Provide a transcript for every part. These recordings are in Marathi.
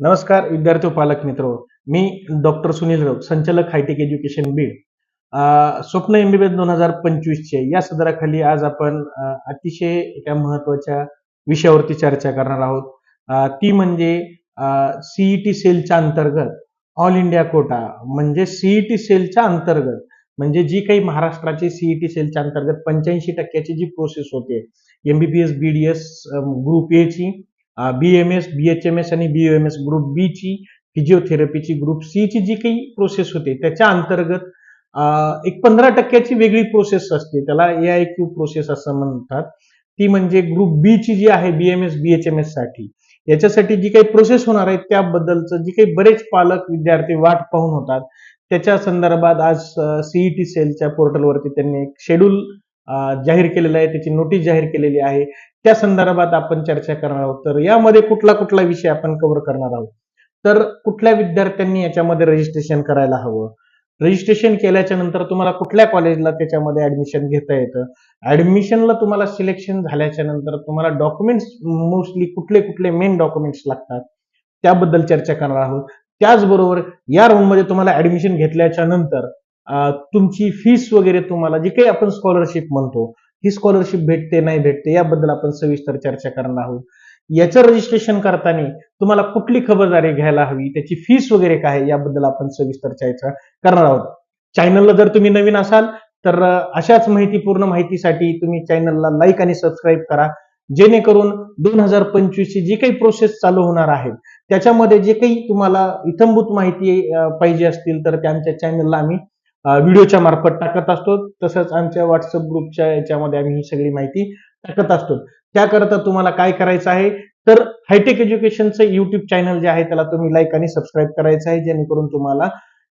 नमस्कार विद्यार्थी पालक मित्र. मी डॉक्टर सुनील राऊत संचालक हायटेक एज्युकेशन बीड. स्वप्न एमबीबीएस दोन हजार पंचवीसचे या सदराखाली आज आपण अतिशय एका महत्त्वाच्या विषयावरती चर्चा करणार आहोत. ती म्हणजे सीईटी सेलच्या अंतर्गत ऑल इंडिया कोटा म्हणजे सीईटी सेलच्या अंतर्गत म्हणजे जी काही महाराष्ट्राची सीईटी सेलच्या अंतर्गत पंच्याऐंशी टक्क्याची जी प्रोसेस होते एमबीबीएस बीडीएस ग्रुप ए ची B M S B H M S आणि B M S group B ची फिजिओथेरपीची ग्रुप सी ची जी काही प्रोसेस होते त्याच्या अंतर्गत एक पंधरा टक्क्याची वेगळी प्रोसेस असते. त्याला ए आय क्यू प्रोसेस असं म्हणतात. ती म्हणजे ग्रुप बी ची जी आहे B M S B H M एससाठी. याच्यासाठी जी काही प्रोसेस होणार आहे त्याबद्दलचं जी काही बरेच पालक विद्यार्थी वाट पाहून होतात. त्याच्या संदर्भात आज सीईटी सेलच्या पोर्टलवरती त्यांनी एक शेड्यूल जाहीर केलेलं आहे त्याची नोटीस जाहीर केलेली आहे. त्या संदर्भात आपण चर्चा करणार आहोत. तर यामध्ये कुठला कुठला विषय आपण कव्हर करणार आहोत? तर कुठल्या विद्यार्थ्यांनी याच्यामध्ये रजिस्ट्रेशन करायला हवं? रजिस्ट्रेशन केल्याच्यानंतर तुम्हाला कुठल्या कॉलेजला त्याच्यामध्ये ऍडमिशन घेता येतं? ऍडमिशनला तुम्हाला सिलेक्शन झाल्याच्यानंतर तुम्हाला डॉक्युमेंट्स मोस्टली कुठले कुठले मेन डॉक्युमेंट्स लागतात? त्याबद्दल चर्चा करणार आहोत. त्याचबरोबर या राऊंडमध्ये तुम्हाला ऍडमिशन घेतल्याच्या नंतर तुमची फीस वगैरे तुम्हाला जी काही आपण स्कॉलरशिप म्हणतो ही स्कॉलरशिप भेटते नाही भेटते याबद्दल आपण सविस्तर चर्चा करणार आहोत. याचं रजिस्ट्रेशन करताना तुम्हाला कुठली खबरदारी घ्यायला हवी त्याची फीस वगैरे काय आहे याबद्दल आपण सविस्तर चर्चा करणार आहोत. चॅनलला जर तुम्ही नवीन असाल तर अशाच माहितीपूर्ण माहितीसाठी तुम्ही चॅनलला लाईक आणि सबस्क्राईब करा. जेणेकरून दोन हजार पंचवीस ची जी काही प्रोसेस चालू होणार आहे त्याच्यामध्ये जे काही तुम्हाला इथंभूत माहिती पाहिजे असतील तर त्यांच्या चॅनलला आम्ही व्हिडिओच्या मार्फत टाकत असतो. तसंच आमच्या व्हॉट्सअप ग्रुपच्या याच्यामध्ये आम्ही ही सगळी माहिती टाकत असतो. त्याकरता तुम्हाला काय करायचं आहे? तर हायटेक एज्युकेशनचं युट्यूब चॅनल जे आहे त्याला तुम्ही लाईक आणि सबस्क्राईब करायचं आहे. जेणेकरून तुम्हाला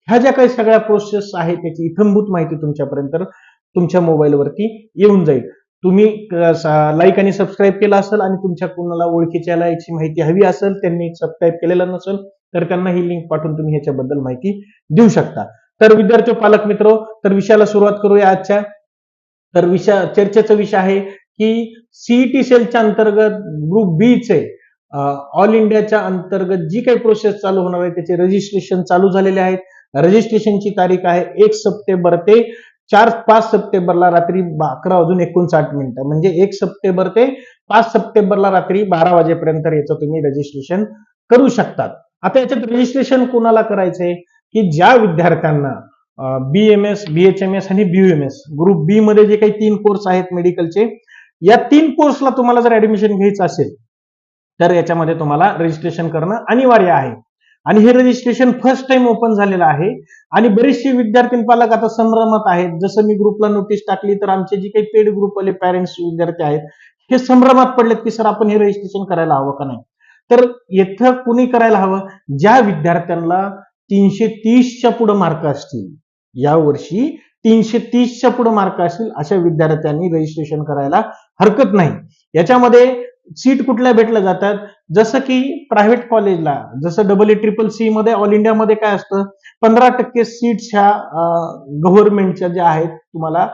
ह्या ज्या काही सगळ्या प्रोसेस आहेत त्याची इथंभूत माहिती तुमच्यापर्यंत तुमच्या मोबाईलवरती येऊन जाईल. तुम्ही लाईक आणि सबस्क्राईब केलं असेल आणि तुमच्या कोणाला ओळखीच्याला याची माहिती हवी असेल त्यांनी सबस्क्राईब केलेलं नसेल तर त्यांना ही लिंक पाठवून तुम्ही ह्याच्याबद्दल माहिती देऊ शकता. तर विद्यार्थी पालक मित्र तर विषयाला सुरुवात करूया आजच्या. तर विषय चर्चेचा विषय आहे की सीईटी सेलच्या अंतर्गत ग्रुप बी चे ऑल इंडियाच्या अंतर्गत जी काही प्रोसेस चालू होणार आहे त्याचे रजिस्ट्रेशन चालू झालेले आहेत. रजिस्ट्रेशनची तारीख आहे एक सप्टेंबर ते चार पाच सप्टेंबरला रात्री अकरा वाजून एकोणसाठ मिनिटं. म्हणजे एक सप्टेंबर ते पाच सप्टेंबरला रात्री बारा वाजेपर्यंत याचं तुम्ही रजिस्ट्रेशन करू शकतात. आता याच्यात रजिस्ट्रेशन कोणाला करायचंय? की ज्या विद्यार्थ्यांना B M S B H M S आणि B M S group B मध्ये जे काही तीन कोर्स आहेत मेडिकलचे या तीन कोर्सला तुम्हाला जर ऍडमिशन घ्यायचं असेल तर याच्यामध्ये तुम्हाला रजिस्ट्रेशन करणं अनिवार्य आहे. आणि हे रजिस्ट्रेशन फर्स्ट टाइम ओपन झालेलं आहे. आणि बरेचसे विद्यार्थी पालक आता संभ्रमात आहेत. जसं मी ग्रुपला नोटीस टाकली तर आमचे जे काही पेड ग्रुपवाले पॅरेंट्स विद्यार्थी आहेत हे संभ्रमात पडलेत की सर आपण हे रजिस्ट्रेशन करायला हवं का नाही? तर येथं कुणी करायला हवं? ज्या विद्यार्थ्यांना तीनशे तीसच्या पुढे मार्क असतील. यावर्षी तीनशे तीसच्या पुढे मार्क असतील अशा विद्यार्थ्यांनी रजिस्ट्रेशन करायला हरकत नाही. याच्यामध्ये सीट कुठल्या भेटल्या जातात? जसं की प्रायव्हेट कॉलेजला जसं डबल ए ट्रिपल सी मध्ये ऑल इंडियामध्ये काय असतं? पंधरा टक्के सीट्स ह्या गव्हर्नमेंटच्या ज्या आहेत तुम्हाला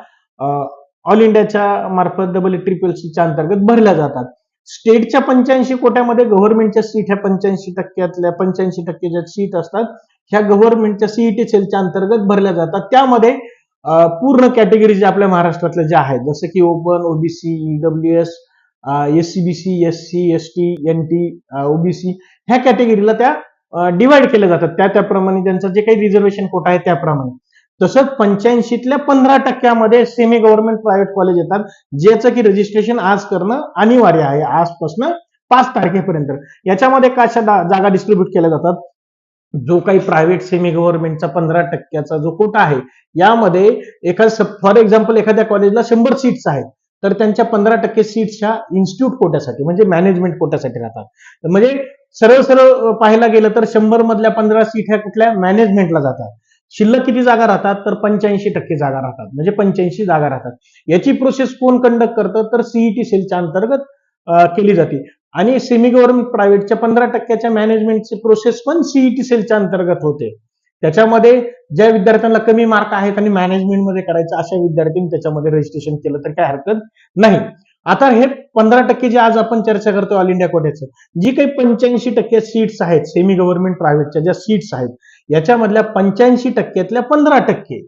ऑल इंडियाच्या मार्फत डबल ए ट्रिपल सीच्या अंतर्गत भरल्या जातात. स्टेटच्या पंच्याऐंशी कोट्यामध्ये गव्हर्नमेंटच्या सीट ह्या पंच्याऐंशी टक्क्यातल्या पंच्याऐंशी टक्के ज्या सीट असतात. ह्या गव्हर्नमेंटच्या सीईटी सेलच्या अंतर्गत भरल्या जातात. त्यामध्ये पूर्ण कॅटेगरी ज्या आपल्या महाराष्ट्रातल्या ज्या आहेत जसं की open OBC E W S S C B C S C S T N T OBC ह्या कॅटेगरीला त्या डिवाइड केल्या जातात. त्या त्याप्रमाणे त्यांचं जे काही रिझर्वेशन कोटा आहे त्याप्रमाणे. तसंच पंच्याऐंशीतल्या पंधरा टक्क्यामध्ये सेमी गव्हर्नमेंट प्रायव्हेट कॉलेज येतात ज्याचं की रजिस्ट्रेशन आज करणं अनिवार्य आहे आजपासून पाच तारखेपर्यंत. याच्यामध्ये कशा जागा डिस्ट्रीब्यूट केल्या जातात? जो काही प्रायव्हेट सेमी गव्हर्नमेंटचा पंधरा टक्क्याचा जो कोटा आहे यामध्ये एका फॉर एक्झाम्पल एखाद्या कॉलेजला शंभर सीट्स आहेत तर त्यांच्या पंधरा टक्के सीट्स ह्या इन्स्टिट्यूट कोट्यासाठी म्हणजे मॅनेजमेंट कोट्यासाठी राहतात. म्हणजे सरळ सरळ पाहायला गेलं तर शंभर मधल्या पंधरा सीट ह्या कुठल्या? मॅनेजमेंटला जातात. शिल्लक किती जागा राहतात? तर पंच्याऐंशी टक्के जागा राहतात. म्हणजे पंच्याऐंशी जागा राहतात. याची प्रोसेस कोण कंडक्ट करतं? तर सीईटी सेलच्या अंतर्गत केली जाते. आणि सेमी गव्हर्नमेंट प्रायव्हेटच्या पंधरा टक्क्याच्या मॅनेजमेंटची प्रोसेस पण सीईटी सेलच्या अंतर्गत होते. त्याच्यामध्ये ज्या विद्यार्थ्यांना कमी मार्क आहेत आणि मॅनेजमेंटमध्ये करायचं अशा विद्यार्थ्यांनी त्याच्यामध्ये रजिस्ट्रेशन केलं तर काय हरकत नाही. आता हे पंधरा टक्के जे आज आपण चर्चा करतो ऑल इंडिया कोट्याचं जी काही पंच्याऐंशी टक्के सीट्स आहेत सेमी गव्हर्नमेंट प्रायव्हेटच्या ज्या सीट्स आहेत याच्यामधल्या पंच्याऐंशी टक्क्यातल्या पंधरा टक्के.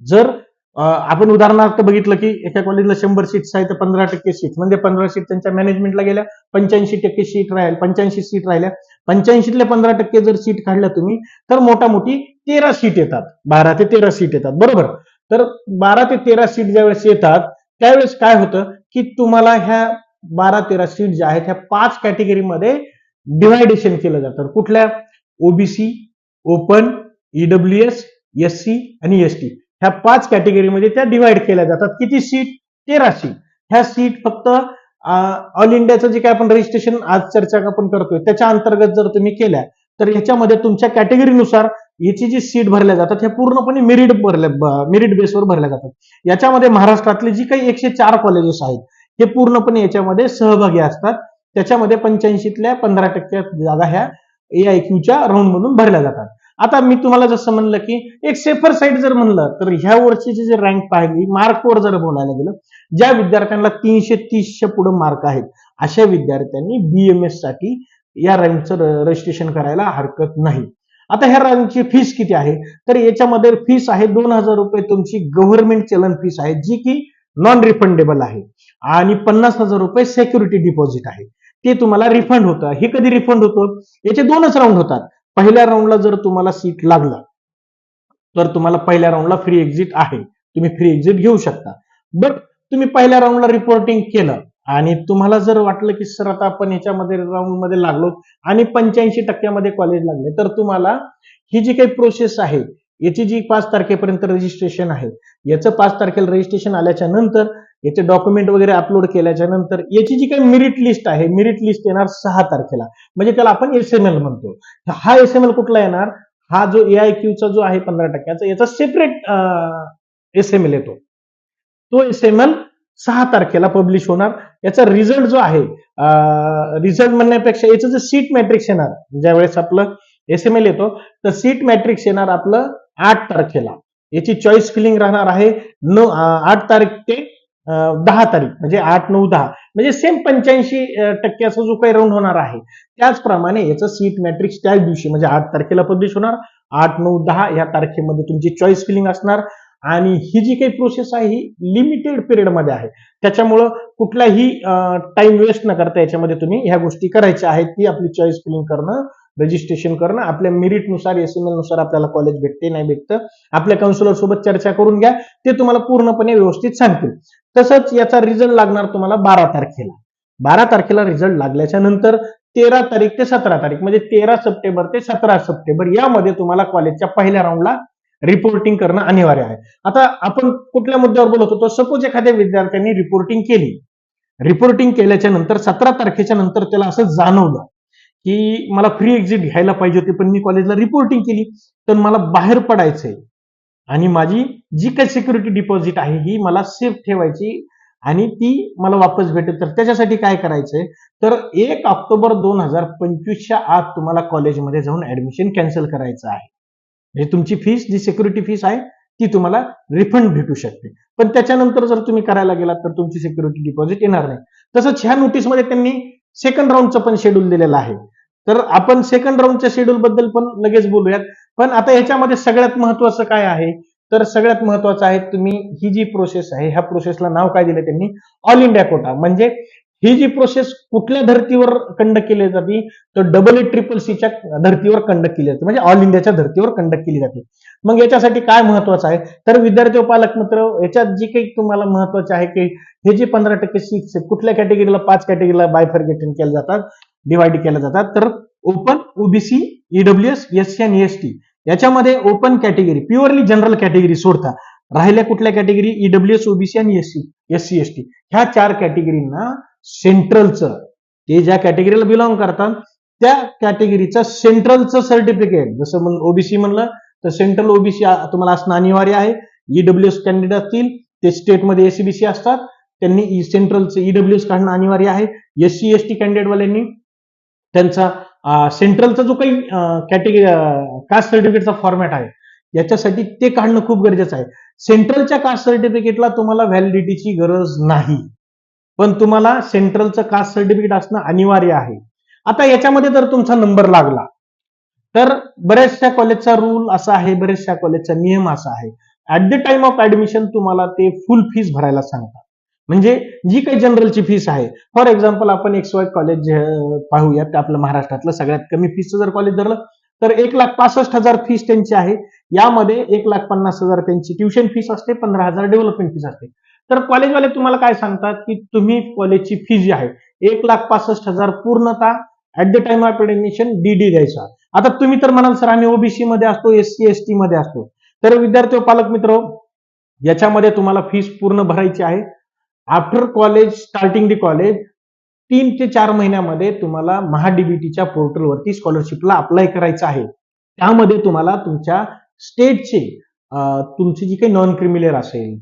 जर आपण उदाहरणार्थ बघितलं की एका कॉलेजला शंभर सीट्स आहेत तर पंधरा टक्के सीट म्हणजे पंधरा सीट त्यांच्या मॅनेजमेंटला गेल्या पंच्याऐंशी टक्के सीट राहील पंच्याऐंशी सीट राहिल्या. पंच्याऐंशीतल्या पंधरा टक्के जर सीट काढल्या तुम्ही तर मोठामोठी तेरा सीट येतात. बारा ते तेरा सीट येतात. बरोबर? तर बारा ते तेरा सीट ज्यावेळेस येतात त्यावेळेस काय होतं की तुम्हाला ह्या बारा तेरा सीट ज्या आहेत ह्या पाच कॅटेगरीमध्ये डिव्हायडेशन केलं जातं. कुठल्या? OBC open E W S S C आणि एस टी ह्या पाच कॅटेगरीमध्ये त्या डिव्हाइड केल्या जातात. किती सीट तेरा सीट ह्या सीट फक्त ऑल इंडियाचं जे काय आपण रजिस्ट्रेशन आज चर्चा आपण करतोय त्याच्या अंतर्गत जर तुम्ही केल्या तर ह्याच्यामध्ये तुमच्या कॅटेगरीनुसार याची जी सीट भरल्या जातात ह्या पूर्णपणे मेरिट भरल्या मेरिट बेसवर भरल्या जातात. याच्यामध्ये महाराष्ट्रातले जी काही एकशे चार कॉलेजेस आहेत हे पूर्णपणे याच्यामध्ये सहभागी असतात. त्याच्यामध्ये पंच्याऐंशीतल्या पंधरा टक्के जागा ह्या ए आय क्यूच्या राऊंड मधून भरल्या जातात. आता मी तुम्हाला जसं म्हणलं की एक सेफर साईड जर म्हणलं तर ह्या वर्षीची जे रँक पाहिली मार्कवर जर बोलायला गेलं ज्या विद्यार्थ्यांना तीनशे तीसच्या पुढे मार्क आहेत अशा विद्यार्थ्यांनी बीएमएससाठी या रँकचं रजिस्ट्रेशन करायला हरकत नाही. आता ह्या रँकची फीस किती आहे? तर याच्यामध्ये फीस आहे दोन हजार रुपये. तुमची गव्हर्नमेंट चलन फीस आहे जी की नॉन रिफंडेबल आहे. आणि पन्नास हजार रुपये सेक्युरिटी डिपॉझिट आहे. ते तुम्हाला रिफंड होतं. हे कधी रिफंड होतं? याचे दोनच राऊंड होतात. पहिल्या राऊंडला जर तुम्हाला सीट लागलं तर तुम्हाला पहिल्या राऊंडला फ्री एक्झिट आहे. तुम्ही फ्री एक्झिट घेऊ शकता. बट तुम्ही पहिल्या राऊंडला रिपोर्टिंग केलं आणि तुम्हाला जर वाटलं की सर आता आपण याच्यामध्ये राऊंडमध्ये लागलो आणि पंच्याऐंशी टक्क्यामध्ये कॉलेज लागले तर तुम्हाला ही जी काही प्रोसेस आहे याची जी पाच तारखेपर्यंत रजिस्ट्रेशन आहे याचं पाच तारखेला रजिस्ट्रेशन आल्याच्यानंतर याचे डॉक्युमेंट वगैरे अपलोड केल्याच्यानंतर याची जी काही मेरिट लिस्ट आहे मेरिट लिस्ट येणार सहा तारखेला. म्हणजे त्याला आपण एस एम एल म्हणतो. हा एस एम एल कुठला येणार? हा जो ए आय क्यूचा जो आहे पंधरा टक्क्याचा याचा सेपरेट एस एम एल येतो. तो एस एम एल सहा तारखेला पब्लिश होणार. याचा रिझल्ट जो आहे रिझल्ट म्हणण्यापेक्षा याचं जे सीट मॅट्रिक्स येणार ज्यावेळेस आपलं एस एम एल येतो तर सीट मॅट्रिक्स येणार आपलं आठ तारखेला. याची चॉईस फिलिंग राहणार आहे नऊ आठ तारीख ते दहा तारीख म्हणजे आठ नऊ दहा म्हणजे सेम पंच्याऐंशी टक्क्याचा जो काही राऊंड होणार आहे. त्याचप्रमाणे याचं सीट मॅट्रिक्स त्याच दिवशी म्हणजे आठ तारखेला पब्लिश होणार आठ नऊ दहा या तारखेमध्ये तुमची चॉईस फिलिंग असणार. आणि ही जी काही प्रोसेस आहे ही लिमिटेड पिरियडमध्ये आहे. त्याच्यामुळं कुठलाही टाइम वेस्ट न करता याच्यामध्ये तुम्ही ह्या गोष्टी करायच्या आहेत ती आपली चॉईस फिलिंग करणं रजिस्ट्रेशन करणं आपल्या मेरिटनुसार एस एमनुसार आपल्याला कॉलेज भेटते नाही भेटतं आपल्या काउन्सिलर सोबत चर्चा करून घ्या ते तुम्हाला पूर्णपणे व्यवस्थित सांगतील. तसंच याचा रिझल्ट लागणार तुम्हाला बारा तारखेला. बारा तारखेला रिझल्ट लागल्याच्या नंतर तेरा तारीख ते सतरा तारीख म्हणजे तेरा सप्टेंबर ते सतरा सप्टेंबर यामध्ये तुम्हाला कॉलेजच्या पहिल्या राऊंडला रिपोर्टिंग करणं अनिवार्य आहे. आता आपण कुठल्या मुद्द्यावर बोलत होतो? सपोज एखाद्या विद्यार्थ्यांनी रिपोर्टिंग केली. रिपोर्टिंग केल्याच्यानंतर सतरा तारखेच्या नंतर त्याला असं जाणवलं. की मला फ्री एक्झिट घ्यायला पाहिजे होती पण मी कॉलेजला रिपोर्टिंग केली. तर मला बाहेर पडायचंय. आणि माझी जी काही सिक्युरिटी डिपॉझिट आहे ही मला सेफ ठेवायची आणि ती मला वापस भेटेल. तर त्याच्यासाठी काय करायचंय? तर एक ऑक्टोबर दोन हजार पंचवीसच्या आत तुम्हाला कॉलेजमध्ये जाऊन ऍडमिशन कॅन्सल करायचं आहे. म्हणजे तुमची फीस जी सिक्युरिटी फीस आहे ती तुम्हाला रिफंड भेटू शकते. पण त्याच्यानंतर जर तुम्ही करायला गेलात तर तुमची सिक्युरिटी डिपॉझिट येणार नाही. तसंच ह्या नोटीसमध्ये त्यांनी सेकंड राऊंडचं पण शेड्यूल दिलेलं आहे. तर आपण सेकंड राऊंडच्या शेड्यूल बद्दल पण लगेच बोलूयात. पण आता ह्याच्यामध्ये सगळ्यात महत्वाचं काय आहे? तर सगळ्यात महत्वाचं आहे तुम्ही ही जी प्रोसेस आहे ह्या प्रोसेसला नाव काय दिलं त्यांनी? ऑल इंडिया कोटा म्हणजे ही जी प्रोसेस कुठल्या धर्तीवर कंडक्ट केली जाते? तर डबल ए ट्रिपल सीच्या धर्तीवर कंडक्ट केली जाते. म्हणजे ऑल इंडियाच्या धर्तीवर कंडक्ट केली जाते. मग याच्यासाठी काय महत्वाचं आहे? तर विद्यार्थी व पालक मित्र याच्यात जी काही तुम्हाला महत्त्वाचे आहे की हे जे पंधरा टक्के सीट्स आहेत कुठल्या कॅटेगरीला पाच कॅटेगरीला बायफर्गेटिंग केल्या जातात डिवाइड केल्या जातात. तर open OBC EWS S C आणि एस टी याच्यामध्ये open category purely general category सोडता. राहिल्या कुठल्या कॅटेगरी ईडब्ल्यूएस ओबीसी आणि S C S C S T ह्या चार कॅटेगरींना सेंट्रलचं ते ज्या कॅटेगरीला बिलॉंग करतात त्या कॅटेगरीचं सेंट्रलचं सर्टिफिकेट जसं म्हण ओबीसी म्हणलं तर सेंट्रल ओबीसी तुम्हाला असणं अनिवार्य आहे. ईडब्ल्यूएस कॅन्डिडेट असतील ते स्टेटमध्ये एसीबीसी असतात. त्यांनी e सेंट्रलचं ईडब्ल्यूएस काढणं अनिवार्य आहे. एस सी एस टी कॅन्डिडेटवाल्यांनी त्यांचा सेंट्रलचा जो काही कॅटेगरी कास्ट सर्टिफिकेटचा फॉर्मॅट आहे याच्यासाठी ते काढणं खूप गरजेचं आहे. सेंट्रलच्या कास्ट सर्टिफिकेटला तुम्हाला व्हॅलिडिटीची गरज नाही. पण तुम्हाला सेंट्रलचं कास्ट सर्टिफिकेट असणं अनिवार्य आहे. आता याच्यामध्ये जर तुमचा नंबर लागला तर बऱ्याचशा कॉलेजचा रूल असा आहे बऱ्याचशा कॉलेजचा नियम असा आहे. At the time of admission तुम्हाला ते फुल फीस भरायला सांगतात. म्हणजे जी काही जनरलची फीस आहे. फॉर एक्झाम्पल आपण एक्स वाय कॉलेज पाहूयात आपलं महाराष्ट्रातलं सगळ्यात कमी फीसचं जर कॉलेज धरलं तर एक लाख पासष्ट हजार फीस त्यांची आहे. यामध्ये एक लाख पन्नास हजार त्यांची ट्युशन फीस असते पंधरा हजार डेव्हलपमेंट फीस असते. तर कॉलेजवाले तुम्हाला काय सांगतात की तुम्ही कॉलेजची फी जी आहे एक लाख पासष्ट हजार पूर्णतः at the time of admission DD द्यायचा. आता तुम्ही तर म्हणाल सर आम्ही ओबीसी मध्ये असतो एस सी एस टी मध्ये असतो. तर विद्यार्थी पालक मित्र याच्यामध्ये तुम्हाला फीस पूर्ण भरायची आहे. After college starting the college तीन ते चार महिन्यामध्ये तुम्हाला महाडीबीटीच्या पोर्टलवरती स्कॉलरशिपला अप्लाय करायचं आहे. त्यामध्ये तुम्हाला तुमच्या स्टेटचे तुमची जी काही नॉन क्रिमिलर असेल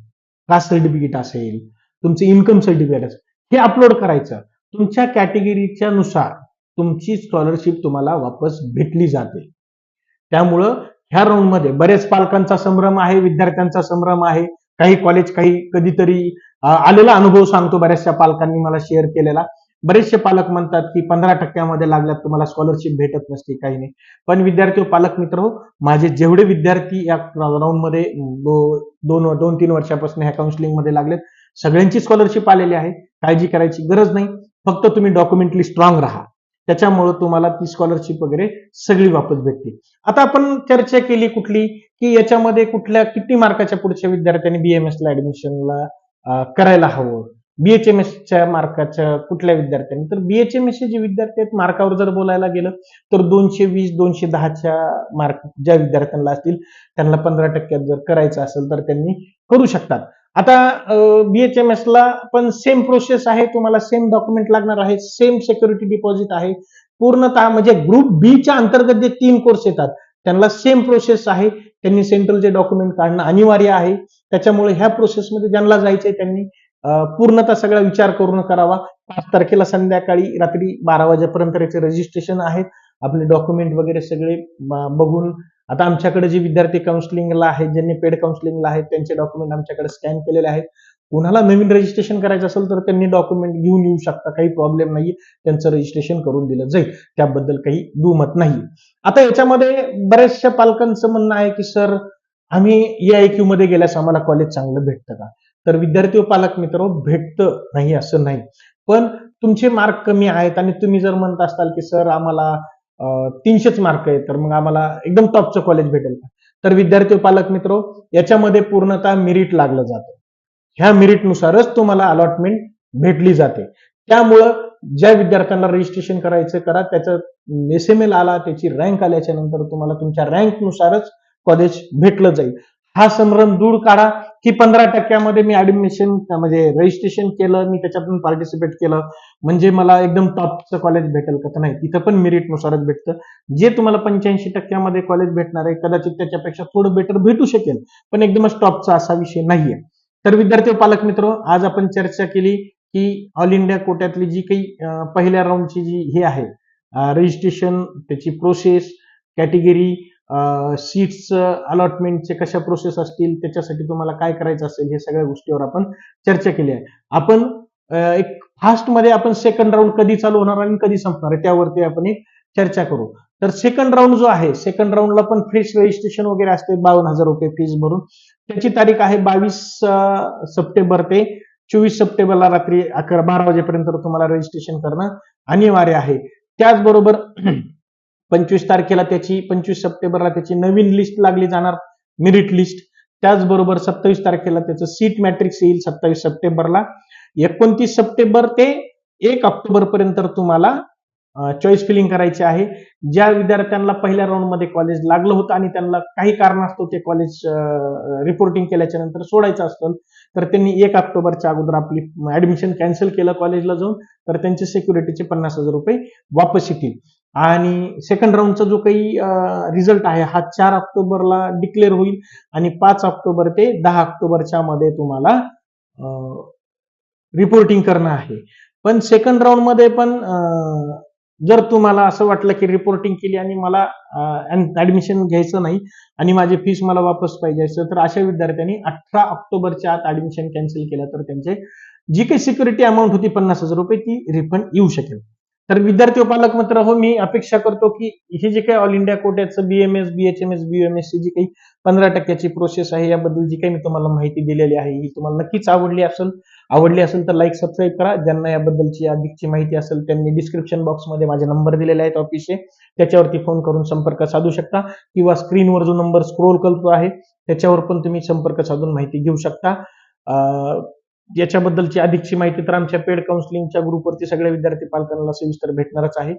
कास्ट सर्टिफिकेट असेल तुमचे इन्कम सर्टिफिकेट असेल हे अपलोड करायचं. तुमच्या कॅटेगरीच्या नुसार तुमची स्कॉलरशिप तुम्हाला वापस भेटली जाते. त्यामुळं ह्या राऊंडमध्ये बरेच पालकांचा संभ्रम आहे विद्यार्थ्यांचा संभ्रम आहे. काही कॉलेज काही कधीतरी आलेला अनुभव सांगतो बऱ्याचशा पालकांनी मला शेअर केलेला. बरेचसे पालक म्हणतात की पंधरा टक्क्यामध्ये लागल्यात तुम्हाला स्कॉलरशिप भेटत नसते काही नाही. पण विद्यार्थी हो, पालक मित्र हो माझे जेवढे विद्यार्थी या राऊंडमध्ये मध्ये दोन दोन तीन वर्षापासून ह्या काउन्सिलिंगमध्ये लागलेत सगळ्यांची स्कॉलरशिप आलेली आहे. काळजी करायची गरज नाही. फक्त तुम्ही डॉक्युमेंटली स्ट्रॉंग राहा. त्याच्यामुळे तुम्हाला ती स्कॉलरशिप वगैरे सगळी वापस भेटते आता आपण चर्चा केली कुठली की याच्यामध्ये कुठल्या किती मार्काच्या पुढच्या विद्यार्थ्यांनी बीएमएस ला ऍडमिशनला करायला हवं? बीएचएमएस च्या मार्काच्या कुठल्या विद्यार्थ्यांनी? तर बीएचएमएसचे जे विद्यार्थी आहेत मार्कावर जर बोलायला गेलं तर दोनशे वीस दोनशे दहाच्या मार्क ज्या विद्यार्थ्यांना असतील त्यांना पंधरा टक्क्यात जर करायचं असेल तर त्यांनी करू शकतात. आता बीएचएमएस ला पण सेम प्रोसेस आहे. तुम्हाला सेम डॉक्युमेंट लागणार आहे. सेम सिक्युरिटी डिपॉझिट आहे. पूर्णतः म्हणजे ग्रुप बीच्या अंतर्गत जे तीन कोर्स येतात त्यांना सेम प्रोसेस आहे. त्यांनी सेंट्रलचे डॉक्युमेंट काढणं अनिवार्य आहे. त्याच्यामुळे ह्या प्रोसेसमध्ये ज्यांना जायचंय त्यांनी पूर्णतः सगळा विचार करून करावा. पाच तारखेला संध्याकाळी रात्री बारा वाजेपर्यंत त्याचे रजिस्ट्रेशन आहेत. आपले डॉक्युमेंट वगैरे सगळे बघून आता आमच्याकडे जे विद्यार्थी काउन्सिलिंगला आहेत ज्यांनी पेड काउन्सिलिंगला आहेत त्यांचे डॉक्युमेंट आमच्याकडे स्कॅन केलेले आहेत. कुणाला नवीन रजिस्ट्रेशन करायचं असेल तर त्यांनी डॉक्युमेंट घेऊन येऊ शकता. काही प्रॉब्लेम नाही त्यांचं रजिस्ट्रेशन करून दिलं जाईल. त्याबद्दल काही दुमत नाही. आता याच्यामध्ये बऱ्याचशा पालकांचं म्हणणं आहे की सर आम्ही ए मध्ये गेल्यास आम्हाला कॉलेज चांगलं भेटतं का? तर विद्यार्थी व पालक मित्र भेटतं नाही असं नाही. पण तुमचे मार्क कमी आहेत आणि तुम्ही जर म्हणत असाल की सर आम्हाला तीनशेच मार्क आहेत. तर मग आम्हाला एकदम टॉपचं कॉलेज भेटेल का? तर विद्यार्थी पालक मित्र याच्यामध्ये पूर्णतः मिरिट लागलं जातं. ह्या मिरिटनुसारच तुम्हाला अलॉटमेंट भेटली जाते. त्यामुळं ज्या विद्यार्थ्यांना रजिस्ट्रेशन करायचं करा त्याचं एस एम एल आला त्याची रँक आल्याच्यानंतर तुम्हाला तुमच्या रँकनुसारच कॉलेज भेटलं जाईल. हा संभ्रम दूर काढा की पंधरा टक्क्यामध्ये मी ऍडमिशन म्हणजे रजिस्ट्रेशन केलं मी त्याच्यातून पार्टिसिपेट केलं. म्हणजे मला एकदम टॉपचं कॉलेज भेटेल का? तर नाही तिथं पण मेरिटनुसारच भेटतं. जे तुम्हाला पंच्याऐंशी टक्क्यामध्ये कॉलेज भेटणार आहे कदाचित त्याच्यापेक्षा थोडं बेटर भेटू शकेल पण एकदमच टॉपचा असा विषय नाहीये. तर विद्यार्थी पालक मित्र आज आपण चर्चा केली की ऑल इंडिया कोट्यातली जी काही पहिल्या राऊंडची जी हे आहे रजिस्ट्रेशन त्याची प्रोसेस कॅटेगरी सीट्सचं अलॉटमेंटचे कशा प्रोसेस असतील त्याच्यासाठी तुम्हाला काय करायचं असेल हे सगळ्या गोष्टीवर आपण चर्चा केली आहे. आपण एक फास्टमध्ये आपण सेकंड राऊंड कधी चालू होणार आणि कधी संपणार आहे त्यावरती आपण एक चर्चा करू. तर सेकंड राऊंड जो आहे सेकंड राऊंडला पण फ्रेश रजिस्ट्रेशन वगैरे असते बावन्न हजार रुपये फीज भरून. त्याची तारीख आहे बावीस सप्टेंबर ते चोवीस सप्टेंबरला रात्री अकरा बारा वाजेपर्यंत तुम्हाला रजिस्ट्रेशन करणं अनिवार्य आहे. त्याचबरोबर पंचवीस तारखेला त्याची पंचवीस सप्टेंबरला त्याची नवीन लिस्ट लागली जाणार मेरिट लिस्ट त्याचबरोबर सत्तावीस तारखेला त्याचं सीट मॅट्रिक्स येईल सत्तावीस सप्टेंबरला. एकोणतीस सप्टेंबर ते एक ऑक्टोबर पर्यंत तुम्हाला चॉईस फिलिंग करायची आहे. ज्या विद्यार्थ्यांना पहिल्या राऊंडमध्ये कॉलेज लागलं होतं आणि त्यांना काही कारणास्तव ते कॉलेज रिपोर्टिंग केल्याच्यानंतर सोडायचं असतं. तर त्यांनी एक ऑक्टोबरच्या अगोदर आपली ऍडमिशन कॅन्सल केलं कॉलेजला जाऊन तर त्यांचे सिक्युरिटीचे पन्नास हजार रुपये वापस येतील. आणि सेकंड राऊंडचा जो काही रिझल्ट आहे हा चार ऑक्टोबरला डिक्लेअर होईल आणि पाच ऑक्टोबर ते दहा ऑक्टोबरच्या मध्ये तुम्हाला रिपोर्टिंग करणं आहे. पण सेकंड राऊंडमध्ये पण जर तुम्हाला असं वाटलं की रिपोर्टिंग केली आणि मला ऍडमिशन घ्यायचं नाही आणि माझी फीस मला वापस पाहिजे असं तर अशा विद्यार्थ्यांनी अठरा ऑक्टोबरच्या आत ऍडमिशन कॅन्सल केलं तर त्यांचे जी काही सिक्युरिटी अमाऊंट होती पन्नास हजार रुपये ती रिफंड येऊ शकेल. तर विद्यार्थी पालक मात्र हो मी अपेक्षा करतो की हे जे काही ऑल इंडिया कोट्याचं बीएमएस बीएचएमएस बीएमएसची जी काही पंधरा टक्क्याची प्रोसेस आहे याबद्दल जी काही मी तुम्हाला माहिती दिलेली आहे ही तुम्हाला नक्कीच आवडली असेल आवडली असेल तर लाईक सबस्क्राईब करा. ज्यांना याबद्दलची अधिकची माहिती असेल त्यांनी डिस्क्रिप्शन बॉक्समध्ये माझे नंबर दिलेले आहेत ऑफिसचे त्याच्यावरती फोन करून संपर्क साधू शकता किंवा स्क्रीनवर जो नंबर स्क्रोल करतो आहे त्याच्यावर पण तुम्ही संपर्क साधून माहिती घेऊ शकता. याच्याबद्दलची अधिकची माहिती तर आमच्या पेड काउन्सिलिंगच्या ग्रुपवरती सगळ्या विद्यार्थी पालकांना सविस्तर भेटणारच आहे.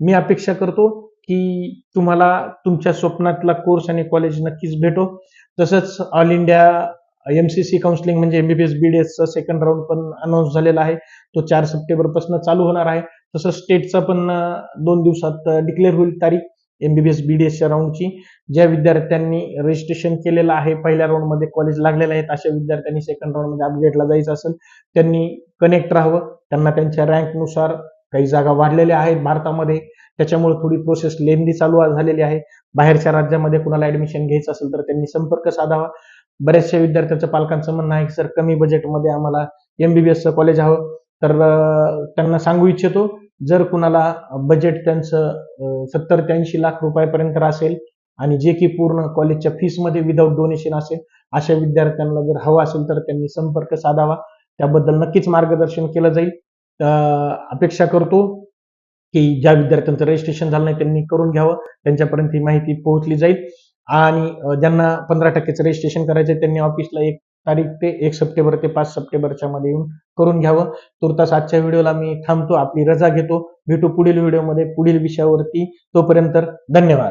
मी अपेक्षा करतो की तुम्हाला तुमच्या स्वप्नातला कोर्स आणि कॉलेज नक्कीच भेटो. तसंच all India MCC counselling MBBS MBBS बीडीएसचा सेकंड राऊंड पण अनाऊन्स झालेला आहे. तो चार सप्टेंबरपासून चालू होणार आहे. तसंच स्टेटचा पण दोन दिवसात डिक्लेअर होईल तारीख. एमबीबीएस बीडीएसच्या राऊंडची ज्या विद्यार्थ्यांनी रजिस्ट्रेशन केलेलं आहे पहिल्या राऊंडमध्ये कॉलेज लागलेले आहेत अशा विद्यार्थ्यांनी सेकंड राऊंडमध्ये अपग्रेडला जायचं असेल त्यांनी कनेक्ट राहावं. त्यांना त्यांच्या रँकनुसार काही जागा वाढलेल्या आहेत भारतामध्ये. त्याच्यामुळे थोडी प्रोसेस लेंदी चालू झालेली आहे. बाहेरच्या राज्यामध्ये कुणाला ऍडमिशन घ्यायचं असेल तर त्यांनी संपर्क साधावा. बऱ्याचशा विद्यार्थ्यांचं पालकांचं म्हणणं आहे की सर कमी बजेटमध्ये आम्हाला एमबीबीएसचं कॉलेज हवं. तर त्यांना सांगू इच्छितो. जर कुणाला बजेट त्यांचं सत्तर ते ऐंशी लाख रुपयापर्यंत असेल आणि जे की पूर्ण कॉलेजच्या फीसमध्ये विदाऊट डोनेशन असेल अशा विद्यार्थ्यांना जर हवं असेल तर त्यांनी संपर्क साधावा. त्याबद्दल नक्कीच मार्गदर्शन केलं जाईल. अं, अपेक्षा करतो की ज्या विद्यार्थ्यांचं रजिस्ट्रेशन झालं नाही त्यांनी करून घ्यावं. त्यांच्यापर्यंत ही माहिती पोहोचली जाईल. आणि ज्यांना पंधरा टक्केचं रजिस्ट्रेशन करायचं त्यांनी ऑफिसला एक तारीख ते एक सप्टेंबर ते पाच सप्टेंबरच्या मध्ये येऊन करून घ्यावं. तुर्तास आजच्या व्हिडिओला मी थांबतो. आपली रजा घेतो. भेटू पुढील व्हिडिओमध्ये पुढील विषयावरती. तोपर्यंत धन्यवाद.